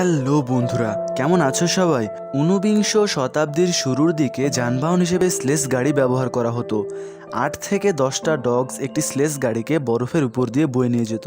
Hello বন্ধুরা, কেমন আছো সবাই? ঊনবিংশ শতাব্দীর শুরুর দিকে যানবাহন হিসেবে স্লেস গাড়ি ব্যবহার করা হতো। আট থেকে দশটা ডগস একটি স্লেস গাড়িকে বরফের উপর দিয়ে বয়ে নিয়ে যেত।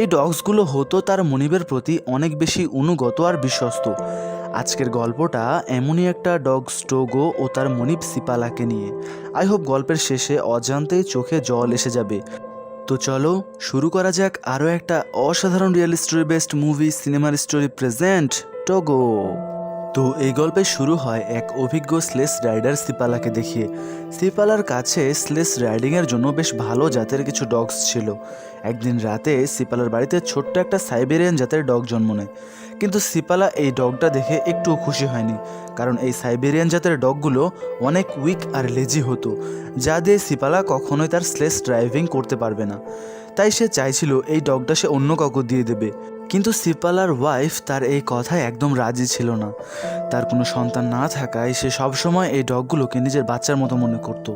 এই ডগসগুলো হতো তার মনিবের প্রতি অনেক বেশি অনুগত আর বিশ্বস্ত। আজকের গল্পটা এমনই একটা ডগ স্টোগো ও তার মনিব সিপালাকে নিয়ে। আই হোপ গল্পের শেষে অজান্তেই চোখে জল এসে যাবে। তো চলো, শুরু করা যাক আরও একটা অসাধারণ রিয়েল স্টোরি বেস্ট মুভি সিনেমার স্টোরি প্রেজেন্ট টগো। তো এই গল্পে শুরু হয় এক অভিজ্ঞ স্লেস রাইডার সিপালাকে দেখিয়ে। সিপালার কাছে স্লেস রাইডিংয়ের জন্য বেশ ভালো জাতের কিছু ডগস ছিল। একদিন রাতে সিপালার বাড়িতে ছোট্ট একটা সাইবেরিয়ান জাতের ডগ জন্ম নেয়। কিন্তু সিপালা এই ডগটা দেখে একটুও খুশি হয়নি, কারণ এই সাইবেরিয়ান জাতের ডগগুলো অনেক উইক আর লেজি হতো, যা দিয়ে সিপালা কখনোই তার স্লেস ড্রাইভিং করতে পারবে না। তাই সে চাইছিল এই ডগটা সে অন্য কাউকে দিয়ে দেবে। কিন্তু সিপালার ওয়াইফ তার এই কথায় একদম রাজি ছিল না। তার কোনো সন্তান না থাকায় সে সবসময় এই ডগগুলোকে নিজের বাচ্চার মতো মনে করত।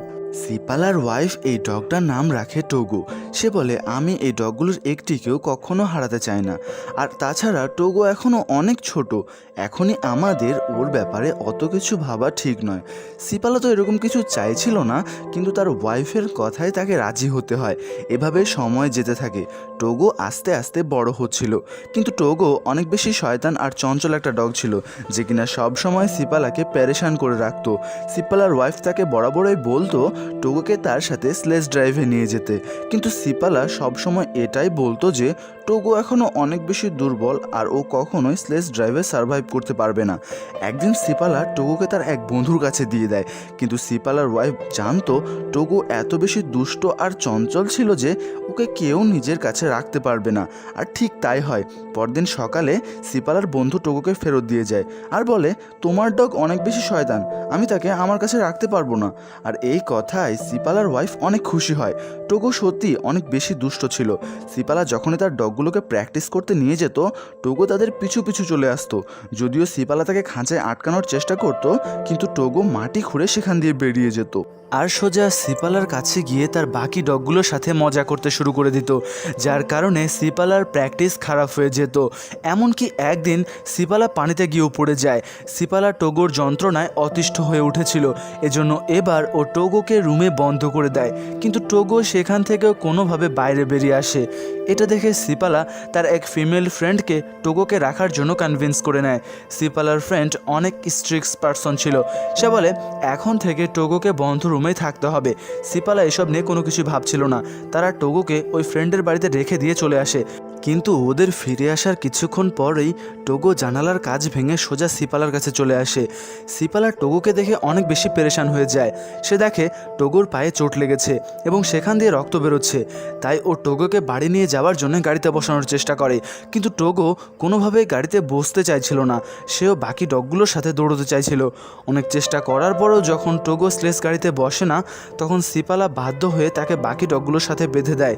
সিপালার ওয়াইফ এই ডগটার নাম রাখে টোগো। সে বলে, আমি এই ডগগুলোর একটিকেও কখনো হারাতে চাই না। আর তাছাড়া টোগো এখনও অনেক ছোট। এখনই আমাদের ওর ব্যাপারে অত কিছু ভাবা ঠিক নয়। সিপালা তো এরকম কিছু চাইছিল না, কিন্তু তার ওয়াইফের কথায় তাকে রাজি হতে হয়। এভাবে সময় যেতে থাকে। টোগো আস্তে আস্তে বড় হচ্ছিল। কিন্তু টোগো অনেক বেশি শয়তান আর চঞ্চল একটা ডগ ছিল, যে কিনা সব সময় সিপালাকে প্যারেশান করে রাখতো। সিপালার ওয়াইফ তাকে বরাবরই বলতো টোগোকে তার সাথে স্লেস ড্রাইভে নিয়ে যেতে। কিন্তু সিপালা সবসময় এটাই বলতো যে, টোগো এখনও অনেক বেশি দুর্বল আর ও কখনোই স্লেস ড্রাইভে সার্ভাইভ করতে পারবে না। একদিন সিপালা টোগোকে তার এক বন্ধুর কাছে দিয়ে দেয়। কিন্তু সিপালার ওয়াইফ জানতো টোগো এত বেশি দুষ্ট আর চঞ্চল ছিল যে, ওকে কেউ নিজের কাছে রাখতে পারবে না। আর ঠিক তাই হয়। পরদিন সকালে সিপালার বন্ধু টোগোকে ফেরত দিয়ে যায় আর বলে, তোমার ডগ অনেক বেশি শয়তান। আমি তাকে আমার কাছে রাখতে পারব না। আর এই কথায় সিপালার ওয়াইফ অনেক খুশি হয়। টোগো সত্যি অনেক বেশি দুষ্ট ছিল। সিপালা যখনই তার ডগগুলোকে প্র্যাকটিস করতে নিয়ে যেত টোগো তাদের পিছু পিছু চলে আসতো। যদিও সিপালা তাকে খাঁচায় আটকানোর চেষ্টা করত, কিন্তু টোগো মাটি খুঁড়ে সেখান দিয়ে বেরিয়ে যেত। আর সোজা সিপালার কাছে গিয়ে তার বাকি ডগগুলোর সাথে মজা করতে শুরু করে দিত, যার কারণে সিপালার প্র্যাকটিস খারাপ হয়ে যেত। এমনকি একদিন সিপালা পানিতে গিয়েও পড়ে যায়। সিপালা টোগোর যন্ত্রণায় অতিষ্ঠ হয়ে উঠেছিল। এজন্য এবার ও টোগোকে রুমে বন্ধ করে দেয়। কিন্তু টোগো সেখান থেকেও কোনোভাবে বাইরে বেরিয়ে আসে। এটা দেখে সিপালা তার এক ফিমেল ফ্রেন্ডকে টোগোকে রাখার জন্য কনভিন্স করে নেয়। সিপালার ফ্রেন্ড অনেক স্ট্রিক্স পার্সন ছিল। সে বলে, এখন থেকে টোগোকে বন্ধ রুমেই থাকতে হবে। সিপালা এসব নিয়ে কোনো কিছু ভাবছিল না। তারা টোগোকে ওই ফ্রেন্ডের বাড়িতে রেখে দিয়ে চলে আসে। কিন্তু ওদের ফিরে আসার কিছুক্ষণ পরেই টোগো জানালার কাজ ভেঙে সোজা সিপালার কাছে চলে আসে। সিপালা টোগোকে দেখে অনেক বেশি পেরেশান হয়ে যায়। সে দেখে টোগোর পায়ে চোট লেগেছে এবং সেখান দিয়ে রক্ত বেরোচ্ছে। তাই ও টোগোকে বাড়ি নিয়ে যাওয়ার জন্য গাড়িতে বসানোর চেষ্টা করে। কিন্তু টোগো কোনোভাবেই গাড়িতে বসতে চাইছিল না। সেও বাকি ডগগুলোর সাথে দৌড়তে চাইছিল। অনেক চেষ্টা করার পরেও যখন টোগো স্লেস গাড়িতে বসে না, তখন সিপালা বাধ্য হয়ে তাকে বাকি ডগগুলোর সাথে বেঁধে দেয়।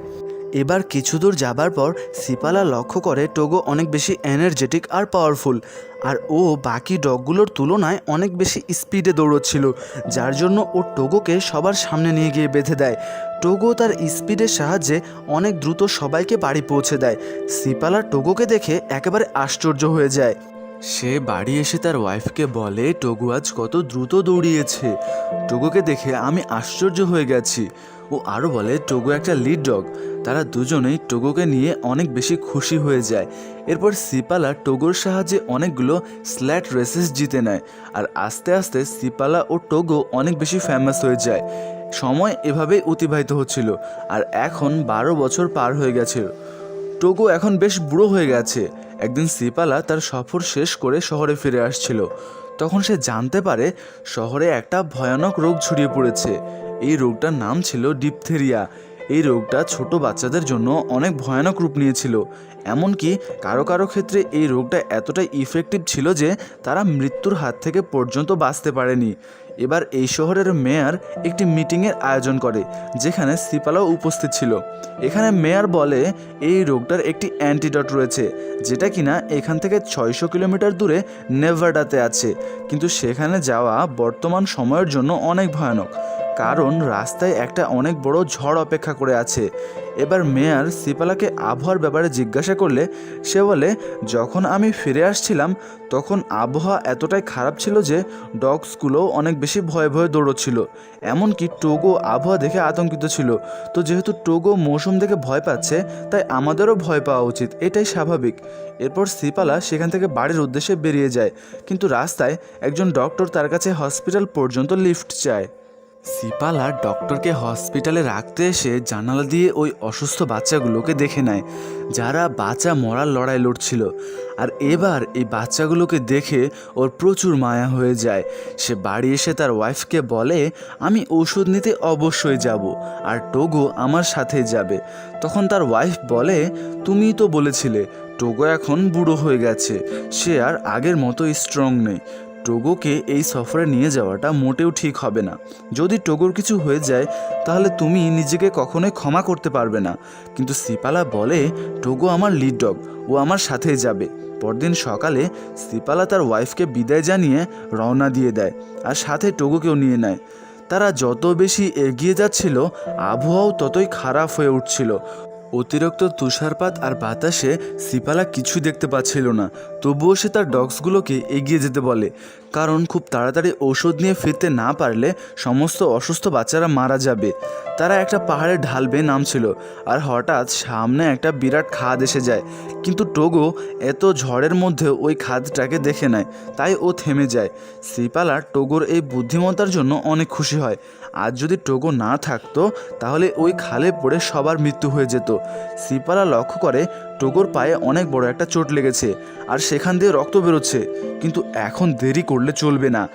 এবার কিছু দূর যাবার পর সিপালা লক্ষ্য করে টোগো অনেক বেশি এনার্জেটিক আর পাওয়ারফুল আর ও বাকি ডগগুলোর তুলনায় অনেক বেশি স্পিডে দৌড়চ্ছিল, যার জন্য ও টোগোকে সবার সামনে নিয়ে গিয়ে বেঁধে দেয়। টোগো তার স্পিডের সাহায্যে অনেক দ্রুত সবাইকে বাড়ি পৌঁছে দেয়। সিপালা টোগোকে দেখে একেবারে আশ্চর্য হয়ে যায়। সে বাড়ি এসে তার ওয়াইফকে বলে, টোগো আজ কত দ্রুত দৌড়িয়েছে। টোগোকে দেখে আমি আশ্চর্য হয়ে গেছি। ও আরও বলে, টোগো একটা লিড ডগ তারা দুজনেই টোগোকে নিয়ে অনেক বেশি খুশি হয়ে যায়। এরপর সিপালা টোগোর সাহায্যে অনেকগুলো স্ল্যাট রেসেস জিতে নেয়, আর আস্তে আস্তে সিপালা ও টোগো অনেক বেশি ফেমাস হয়ে যায়। সময় এভাবেই অতিবাহিত হচ্ছিল, আর এখন বারো বছর পার হয়ে গেছে। টোগো এখন বেশ বুড়ো হয়ে গেছে। একদিন সিপালা তার সফর শেষ করে শহরে ফিরে আসছিল। তখন সে জানতে পারে শহরে একটা ভয়ানক রোগ ছড়িয়ে পড়েছে। এই রোগটার নাম ছিল ডিপথেরিয়া। এই রোগটা ছোট বাচ্চাদের জন্য অনেক ভয়ানক রূপ নিয়েছিল। এমনকি কারও কারও ক্ষেত্রে এই রোগটা এতটাই ইফেক্টিভ ছিল যে তারা মৃত্যুর হাত থেকে পর্যন্ত বাঁচতে পারেনি। এবার এই শহরের মেয়র একটি মিটিংয়ের আয়োজন করে, যেখানে সিপালাও উপস্থিত ছিল। এখানে মেয়র বলে, এই রোগটার একটি অ্যান্টিডট রয়েছে, যেটা কিনা এখান থেকে ছয়শো কিলোমিটার দূরে নেভাডাতে আছে। কিন্তু সেখানে যাওয়া বর্তমান সময়ের জন্য অনেক ভয়ানক। কারণ রাস্তায় একটা অনেক বড় ঝড় অপেক্ষা করে আছে। এবার মেয়ার সিপালাকে আবহাওয়ার ব্যাপারে জিজ্ঞাসা করলে সে বলে, যখন আমি ফিরে আসছিলাম, তখন আবহাওয়া এতটাই খারাপ ছিল যে ডগসগুলো অনেক বেশি ভয়ে ভয়ে দৌড়চ্ছিল। এমনকি টোগো আবহাওয়া দেখে আতঙ্কিত ছিল। তো যেহেতু টোগো মৌসুম দেখে ভয় পাচ্ছে, তাই আমাদেরও ভয় পাওয়া উচিত। এটাই স্বাভাবিক। এরপর সিপালা সেখান থেকে বাড়ির উদ্দেশ্যে বেরিয়ে যায়। কিন্তু রাস্তায় একজন ডক্টর তার কাছে হসপিটাল পর্যন্ত লিফট চায়। সিপালা ডক্টরকে হসপিটালে রাখতে এসে জানালা দিয়ে ওই অসুস্থ বাচ্চাগুলোকে দেখে নেয়, যারা বাচ্চা মরার লড়াই লড়ছিল। আর এবার এই বাচ্চাগুলোকে দেখে ওর প্রচুর মায়া হয়ে যায়। সে বাড়ি এসে তার ওয়াইফকে বলে, আমি ওষুধ নিতে অবশ্যই যাব, আর টোগো আমার সাথে যাবে। তখন তার ওয়াইফ বলে তুমিই তো বলেছিলে, টোগো এখন বুড়ো হয়ে গেছে, সে আর আগের মতো স্ট্রং নেই। টোগোকে এই সফরে নিয়ে যাওয়াটা মোটেও ঠিক হবে না। যদি টোগোর কিছু হয়ে যায়, তাহলে তুমি নিজেকে কখনোই ক্ষমা করতে পারবে না। কিন্তু সিপালা বলে, টোগো আমার লিড ডগ ও আমার সাথেই যাবে। পরদিন সকালে সিপালা তার ওয়াইফকে বিদায় জানিয়ে রওনা দিয়ে দেয় আর সাথে টোগোকেও নিয়ে নেয়। তারা যত বেশি এগিয়ে যাচ্ছিল, আবহাওয়াও ততই খারাপ হয়ে উঠছিল। অতিরিক্ত তুষারপাত আর বাতাসে সিপালা কিছু দেখতে পাচ্ছিল না। তবুও সে তার ডগসগুলোকে এগিয়ে যেতে বলে, কারণ খুব তাড়াতাড়ি ঔষধ নিয়ে ফিরতে না পারলে সমস্ত অসুস্থ বাচ্চারা মারা যাবে। তারা একটা পাহাড়ের ঢাল বেয়ে নামছিল আর হঠাৎ সামনে একটা বিরাট খাদ এসে যায়। কিন্তু টোগো এত ঝড়ের মধ্যে ওই খাদটাকে দেখে নেয়, তাই ও থেমে যায়। সিপালা টোগোর এই বুদ্ধিমত্তার জন্য অনেক খুশি হয়। আজ যদি টোগো না থাকতো, তাহলে ওই খালে পড়ে সবার মৃত্যু হয়ে যেত। সিপালা লক্ষ্য করে টোগোর পায়ে অনেক বড় একটা চোট লেগেছে আর সেখান দিয়ে রক্ত বেরোচ্ছে। কিন্তু এখন দেরি করলে চলবে না।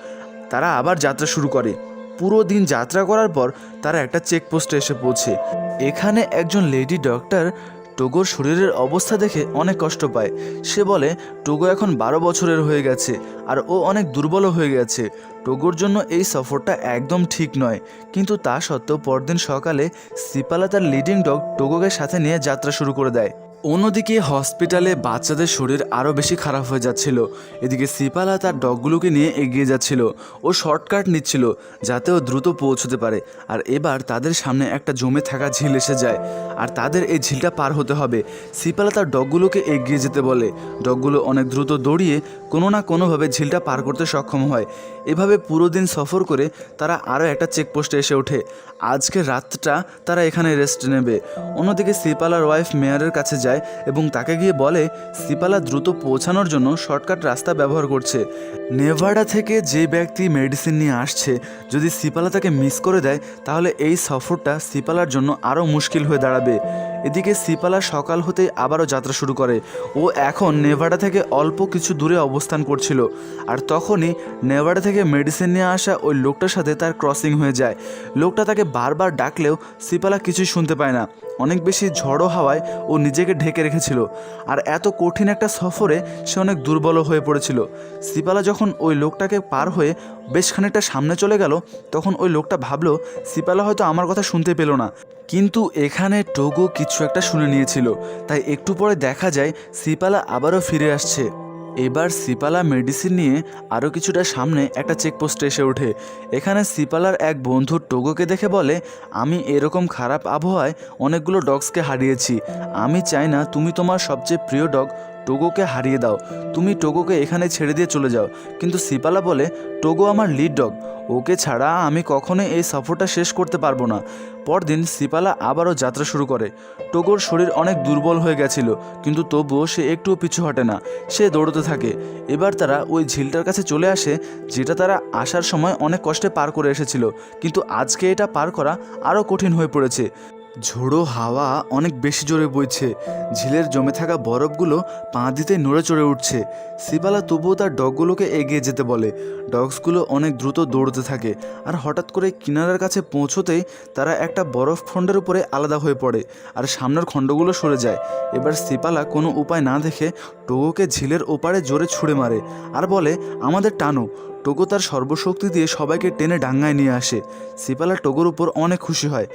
তারা আবার যাত্রা শুরু করে। পুরো দিন যাত্রা করার পর তারা একটা চেকপোস্টে এসে পৌঁছে। এখানে একজন লেডি ডক্টর টোগোর শরীরের অবস্থা দেখে অনেক কষ্ট পায়। সে বলে, টোগো এখন বারো বছরের হয়ে গেছে আর ও অনেক দুর্বল হয়ে গেছে। টোগোর জন্য এই সফরটা একদম ঠিক নয়। কিন্তু তা সত্ত্বেও পরদিন সকালে সিপালা তার লিডিং ডগ টোগোকে সাথে নিয়ে যাত্রা শুরু করে দেয়। অন্যদিকে হসপিটালে বাচ্চাদের শরীর আরও বেশি খারাপ হয়ে যাচ্ছিল। এদিকে সিপালা তার ডগগুলোকে নিয়ে এগিয়ে যাচ্ছিল ও শর্টকাট নিচ্ছিল যাতে ও দ্রুত পৌঁছতে পারে। আর এবার তাদের সামনে একটা জমে থাকা ঝিল এসে যায়। আর তাদের এই ঝিলটা পার হতে হবে। সিপালা তার ডগগুলোকে এগিয়ে যেতে বলে। ডগগুলো অনেক দ্রুত দৌড়িয়ে কোনো না কোনোভাবে ঝিলটা পার করতে সক্ষম হয়। এভাবে পুরো দিন সফর করে তারা আরও একটা চেকপোস্টে এসে ওঠে। আজকে রাতটা তারা এখানে রেস্ট নেবে। অন্যদিকে সিপালার ওয়াইফ মেয়ারের কাছে যায়। এবং তাকে গিয়ে বলে, সিপালা দ্রুত পৌঁছানোর জন্য শর্টকাট রাস্তা ব্যবহার করছে। নেভাডা থেকে যে ব্যক্তি মেডিসিন নিয়ে আসছে, যদি সিপালা তাকে মিস করে দেয়, তাহলে এই সফরটা সিপালার জন্য আরও মুশকিল হয়ে দাঁড়াবে। এদিকে সিপালা সকাল হতেই আবারও যাত্রা শুরু করে। ও এখন নেভাডা থেকে অল্প কিছু দূরে অবস্থান করছিল। আর তখনই নেভাডা থেকে মেডিসিন নিয়ে আসা ওই লোকটার সাথে তার ক্রসিং হয়ে যায়। লোকটা তাকে বারবার ডাকলেও সিপালা কিছুই শুনতে পায় না। অনেক বেশি ঝড়ো হাওয়ায় ও নিজেকে ঢেকে রেখেছিল। আর এত কঠিন একটা সফরে সে অনেক দুর্বল হয়ে পড়েছিল। সিপালা যখন ওই লোকটাকে পার হয়ে বেশ খানিকটা সামনে চলে গেল, তখন ওই লোকটা ভাবলো, সিপালা হয়তো আমার কথা শুনতে পেল না। কিন্তু এখানে টোগো কিছু একটা শুনে নিয়েছিল। তাই একটু পরে দেখা যায়, সিপালা আবারও ফিরে আসছে। এবার সিপালা মেডিসিন নিয়ে আরও কিছুটা সামনে একটা চেকপোস্টে এসে ওঠে। এখানে সিপালার এক বন্ধু টোগোকে দেখে বলে, আমি এরকম খারাপ আবহাওয়ায় অনেকগুলো ডগসকে হারিয়েছি। আমি চাই না তুমি তোমার সবচেয়ে প্রিয় ডগ টোগোকে হারিয়ে দাও। তুমি টোগোকে এখানে ছেড়ে দিয়ে চলে যাও। কিন্তু সিপালা বলে, টোগো আমার লিড ডগ। ওকে ছাড়া আমি কখনোই এই সফরটা শেষ করতে পারব না। পরদিন সিপালা আবারও যাত্রা শুরু করে। টোগোর শরীর অনেক দুর্বল হয়ে গেছিল, কিন্তু তবুও সে একটুও পিছু হটে না। সে দৌড়তে থাকে। এবার তারা ওই ঝিলটার কাছে চলে আসে, যেটা তারা আসার সময় অনেক কষ্টে পার করে এসেছিল। কিন্তু আজকে এটা পার করা আরও কঠিন হয়ে পড়েছে। ঝোড়ো হাওয়া অনেক বেশি জোরে বইছে। ঝিলের জমে থাকা বরফগুলো পা দিতে নড়ে চড়ে উঠছে। সিপালা তবুও তার ডগগুলোকে এগিয়ে যেতে বলে। ডগসগুলো অনেক দ্রুত দৌড়তে থাকে আর হঠাৎ করে কিনারার কাছে পৌঁছতেই তারা একটা বরফ খণ্ডের উপরে আলাদা হয়ে পড়ে আর সামনের খণ্ডগুলো সরে যায়। এবার সিপালা কোনো উপায় না দেখে টোগোকে ঝিলের ওপারে জোরে ছুঁড়ে মারে আর বলে, আমাদের টানো। টোগো তার সর্বশক্তি দিয়ে সবাইকে টেনে ডাঙ্গায় নিয়ে আসে। সিপালা টোগোর উপর অনেক খুশি হয়।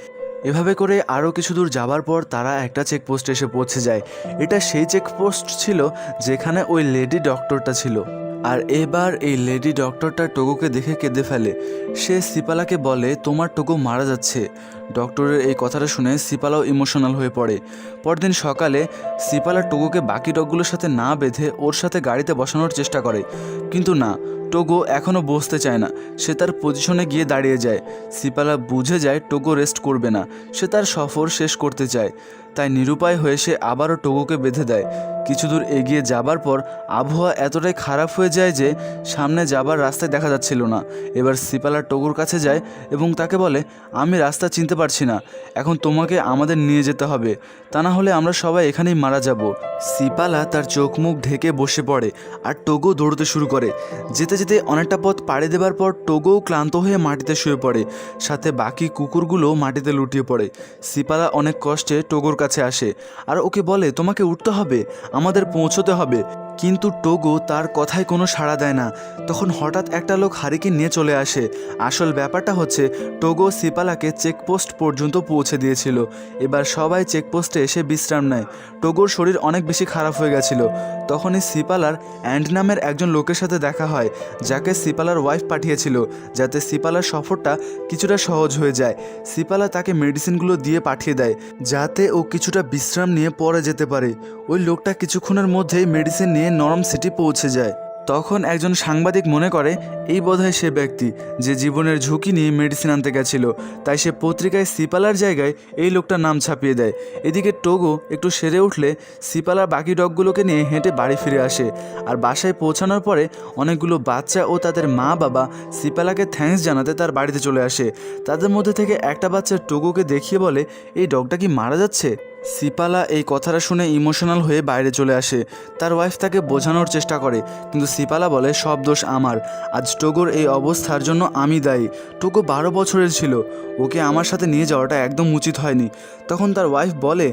এভাবে করে আরও কিছু দূর যাবার পর তারা একটা চেকপোস্টে এসে পৌঁছে যায়। এটা সেই চেকপোস্ট ছিল যেখানে ওই লেডি ডক্টরটা ছিল। আর এবার এই লেডি ডক্টরটা টোগোকে দেখে কেঁদে ফেলে। সে সিপালাকে বলে, তোমার টোগো মারা যাচ্ছে। ডক্টরের এই কথাটা শুনে সিপালাও ইমোশনাল হয়ে পড়ে। পরদিন সকালে সিপালা টোগোকে বাকি ডগগুলোর সাথে না বেঁধে ওর সাথে গাড়িতে বসানোর চেষ্টা করে। কিন্তু না টোগো এখনও বসতে চায় না। সে তার পজিশনে গিয়ে দাঁড়িয়ে যায়। সিপালা বুঝে যায় টোগো রেস্ট করবে না। সে তার সফর শেষ করতে চায়। তাই নিরুপায় হয়ে সে আবারও টোগোকে বেঁধে দেয়। কিছু দূর এগিয়ে যাবার পর আবহাওয়া এতটাই খারাপ হয়ে যায় যে সামনে যাবার রাস্তায় দেখা যাচ্ছিল না। এবার সিপালা টোগোর কাছে যায় এবং তাকে বলে, আমি রাস্তা চিনতে পারছি না। এখন তোমাকে আমাদের নিয়ে যেতে হবে। তা না হলে আমরা সবাই এখানেই মারা যাব। সিপালা তার চোখ মুখ ঢেকে বসে পড়ে আর টোগো দৌড়তে শুরু করে। যেতে যেতে অনেকটা পথ পাড়ি দেবার পর টোগোও ক্লান্ত হয়ে মাটিতে শুয়ে পড়ে। সাথে বাকি কুকুরগুলো মাটিতে লুটিয়ে পড়ে। সিপালা অনেক কষ্টে টোগোর কাছে আসে। আর ওকে বলে, তোমাকে উঠতে হবে। আমাদের পৌঁছতে হবে। কিন্তু টোগো তার কথায় কোনো সাড়া দেয় না। তখন হঠাৎ একটা লোক হারিকে নিয়ে চলে আসে। আসল ব্যাপারটা হচ্ছে, টোগো সিপালাকে চেকপোস্ট পর্যন্ত পৌঁছে দিয়েছিল। এবার সবাই চেকপোস্টে এসে বিশ্রাম নেয়। টোগোর শরীর অনেক বেশি খারাপ হয়ে গেছিল। তখনই সিপালার অ্যান্ড নামের একজন লোকের সাথে দেখা হয়, যাকে সিপালার ওয়াইফ পাঠিয়েছিল, যাতে সিপালার সফরটা কিছুটা সহজ হয়ে যায়। সিপালা তাকে মেডিসিনগুলো দিয়ে পাঠিয়ে দেয়, যাতে ও কিছুটা বিশ্রাম নিয়ে পরে যেতে পারে। ওই লোকটা কিছুক্ষণের মধ্যেই মেডিসিন নিয়ে নরম সিটি পৌঁছে যায়। তখন একজন সাংবাদিক মনে করে, এই বোধহয় সে ব্যক্তি, যে জীবনের ঝুঁকি নিয়ে মেডিসিন আনতে গেছিল। তাই সে পত্রিকায় সিপালার জায়গায় এই লোকটার নাম ছাপিয়ে দেয়। এদিকে টোগো একটু সেরে উঠলে সিপালার বাকি ডগগুলোকে নিয়ে হেঁটে বাড়ি ফিরে আসে। আর বাসায় পৌঁছানোর পরে অনেকগুলো বাচ্চা ও তাদের মা বাবা সিপালাকে থ্যাঙ্কস জানাতে তার বাড়িতে চলে আসে। তাদের মধ্যে থেকে একটা বাচ্চা টোগোকে দেখিয়ে বলে, এই ডগটা কি মারা যাচ্ছে? সিপালা এই কথাটা শুনে ইমোশনাল হয়ে বাইরে চলে আসে। তার ওয়াইফ তাকে বোঝানোর চেষ্টা করে, কিন্তু সিপালা বলে, সব দোষ আমার। আজ টোগোর এই অবস্থার জন্য আমি দায়ী। টোগো বারো বছরের ছিল। ওকে আমার সাথে নিয়ে যাওয়াটা একদম উচিত হয়নি। তখন তার ওয়াইফ বলে,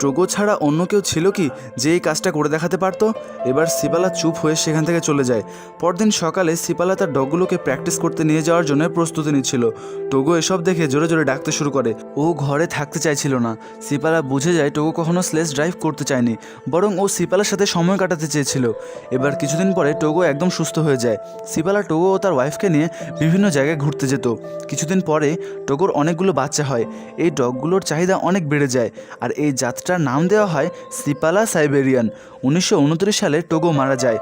টোগো ছাড়া অন্য কেউ ছিল কি যে এই কাজটা করে দেখাতে পারতো? এবার সিপালা চুপ হয়ে সেখান থেকে চলে যায়। পরদিন সকালে সিপালা তার ডগগুলোকে প্র্যাকটিস করতে নিয়ে যাওয়ার জন্য প্রস্তুতি নিচ্ছিল। টোগো এসব দেখে জোরে জোরে ডাকতে শুরু করে। ও ঘরে থাকতে চাইছিল না। সিপালা বুঝে যায় টোগো কখনো স্লেস ড্রাইভ করতে চায়নি, বরং ও সিপালার সাথে সময় কাটাতে চেয়েছিল। এবার কিছুদিন পরে টোগো একদম সুস্থ হয়ে যায়। সিপালা টোগো ও তার ওয়াইফকে নিয়ে বিভিন্ন জায়গায় ঘুরতে যেত। কিছুদিন পরে টোগোর অনেকগুলো বাচ্চা হয়। এই ডগগুলোর চাহিদা অনেক বেড়ে যায় আর এই যাত্রার নাম দেওয়া হয় সিপালা সাইবেরিয়ান। উনিশশো উনত্রিশ সালে টোগো মারা যায়।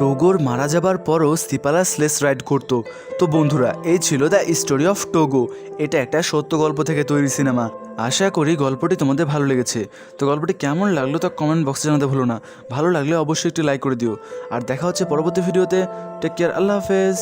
টোগোর মারা যাবার পরও সিপালা স্লেস রাইড করতো। তো বন্ধুরা, এই ছিল দ্য স্টোরি অফ টোগো। এটা একটা সত্য গল্প থেকে তৈরি সিনেমা। আশা করি গল্পটি তোমাদের ভালো লেগেছে। তো গল্পটি কেমন লাগল তা কমেন্ট বক্সে জানাতে ভুলো না। ভালো লাগলে অবশ্যই একটি লাইক করে দিও। আর দেখা হচ্ছে পরবর্তী ভিডিওতে টেক কেয়ার আল্লাহ হাফেজ।